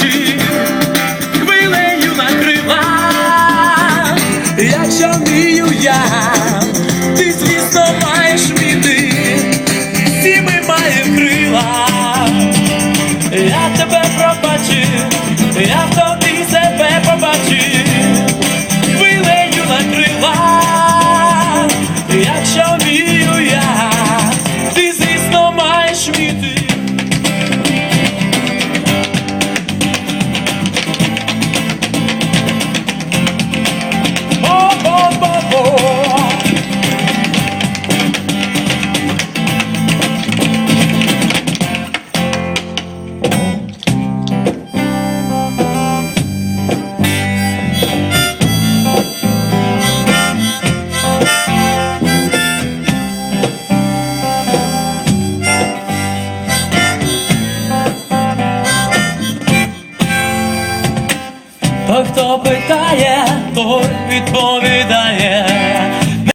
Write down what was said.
побачив, хвилею накрила, якщо вмію я, ти звісно маєш вміти, всі ми крила. Я тебе Хто питає, той відповідає.